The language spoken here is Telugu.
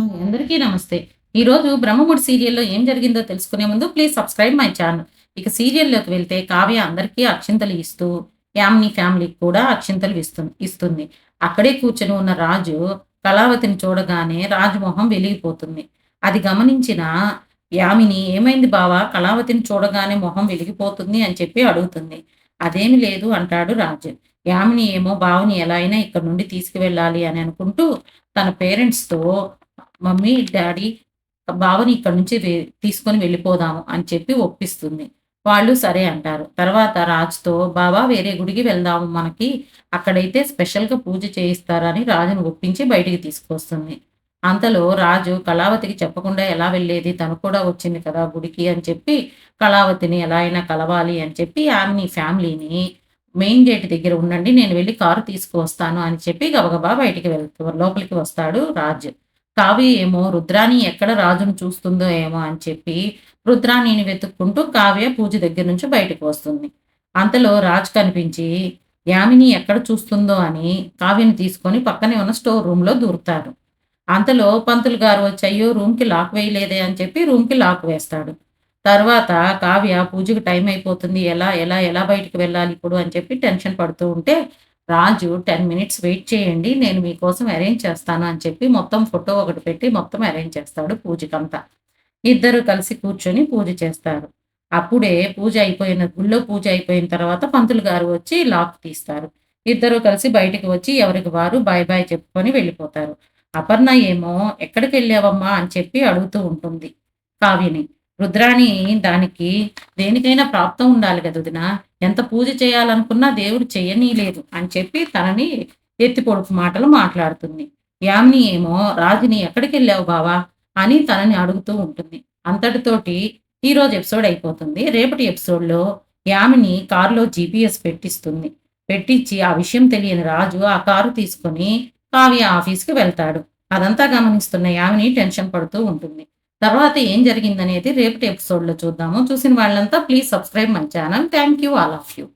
అందరికీ నమస్తే. ఈరోజు బ్రహ్మముడి సీరియల్లో ఏం జరిగిందో తెలుసుకునే ముందు ప్లీజ్ సబ్స్క్రైబ్ మై ఛానల్. ఇక సీరియల్లోకి వెళ్తే కావ్య అందరికీ అక్షింతలు ఇస్తూ యామిని ఫ్యామిలీకి కూడా అక్షింతలు ఇస్తుంది ఇస్తుంది. అక్కడే కూర్చొని ఉన్న రాజు కళావతిని చూడగానే రాజు మొహం వెలిగిపోతుంది. అది గమనించిన యామిని ఏమైంది బావా? కళావతిని చూడగానే మొహం వెలిగిపోతుంది అని చెప్పి అడుగుతుంది. అదేమి లేదు అంటాడు రాజు. యామిని ఏమో బావని ఎలా అయినా ఇక్కడ నుండి తీసుకువెళ్ళాలి అని అనుకుంటూ తన పేరెంట్స్తో మమ్మీ డాడీ బావని ఇక్కడ నుంచి తీసుకొని వెళ్ళిపోదాము అని చెప్పి ఒప్పిస్తుంది. వాళ్ళు సరే అంటారు. తర్వాత రాజుతో బాబా వేరే గుడికి వెళ్దాము. మనకి అక్కడైతే స్పెషల్గా పూజ చేయిస్తారని రాజును ఒప్పించి బయటికి తీసుకొస్తుంది. అంతలో రాజు కళావతికి చెప్పకుండా ఎలా వెళ్ళేది? తను కూడా వచ్చింది కదా గుడికి అని చెప్పి కళావతిని ఎలా అయినా కలవాలి అని చెప్పి ఆమెని ఫ్యామిలీని మెయిన్ గేట్ దగ్గర ఉండండి. నేను వెళ్ళి కారు తీసుకువస్తాను అని చెప్పి గబగబా బయటికి వెళ్తూ లోపలికి వస్తాడు రాజు. కావ్య ఏమో రుద్రాణి ఎక్కడ రాజును చూస్తుందో ఏమో అని చెప్పి రుద్రాణిని వెతుక్కుంటూ కావ్య పూజ దగ్గర నుంచి బయటకు వస్తుంది. అంతలో రాజు కనిపించి యామిని ఎక్కడ చూస్తుందో అని కావ్యని తీసుకొని పక్కనే ఉన్న స్టోర్ రూమ్లో దూరుతాడు. అంతలో పంతులు గారు వచ్చాయో రూమ్కి లాక్ వేయలేదే అని చెప్పి రూమ్కి లాక్ వేస్తాడు. తర్వాత కావ్య పూజకి టైం అయిపోతుంది. ఎలా ఎలా ఎలా బయటికి వెళ్ళాలి ఇప్పుడు అని చెప్పి టెన్షన్ పడుతూ ఉంటే రాజు టెన్ మినిట్స్ వెయిట్ చేయండి నేను మీకోసం అరేంజ్ చేస్తాను అని చెప్పి మొత్తం ఫోటో ఒకటి పెట్టి మొత్తం అరేంజ్ చేస్తాడు పూజకంతా ఇద్దరు కలిసి కూర్చొని పూజ చేస్తారు. అప్పుడే పూజ అయిపోయిన గుళ్ళో పూజ అయిపోయిన తర్వాత పంతులు గారు వచ్చి లాక్ తీస్తారు. ఇద్దరు కలిసి బయటకు వచ్చి ఎవరికి వారు బాయ్ బాయ్ చెప్పుకొని వెళ్ళిపోతారు. అపర్ణ ఏమో ఎక్కడికి వెళ్ళావమ్మా? అని చెప్పి అడుగుతూ ఉంటుంది కావ్యని. రుద్రాణి దానికి దేనికైనా ప్రాప్తం ఉండాలి కదా వదిన. ఎంత పూజ చేయాలనుకున్నా దేవుడు చేయనీలేదు అని చెప్పి తనని ఎత్తిపొడుపు మాటలు మాట్లాడుతుంది. యామిని ఏమో రాజుని ఎక్కడికి వెళ్ళావు బావా? అని తనని అడుగుతూ ఉంటుంది. అంతటితోటి ఈ రోజు ఎపిసోడ్ అయిపోతుంది. రేపటి ఎపిసోడ్లో యామిని కారులో జీపీఎస్ పెట్టిస్తుంది. పెట్టించి ఆ విషయం తెలియని రాజు ఆ కారు తీసుకొని కావ్య ఆఫీస్కి వెళ్తాడు. అదంతా గమనిస్తున్న యామిని టెన్షన్ పడుతూ ఉంటుంది. తర్వాత ఏం జరిగిందనేది రేపటి ఎపిసోడ్లో చూద్దాము. చూసిన వాళ్ళంతా please subscribe my channel. Thank you all of you.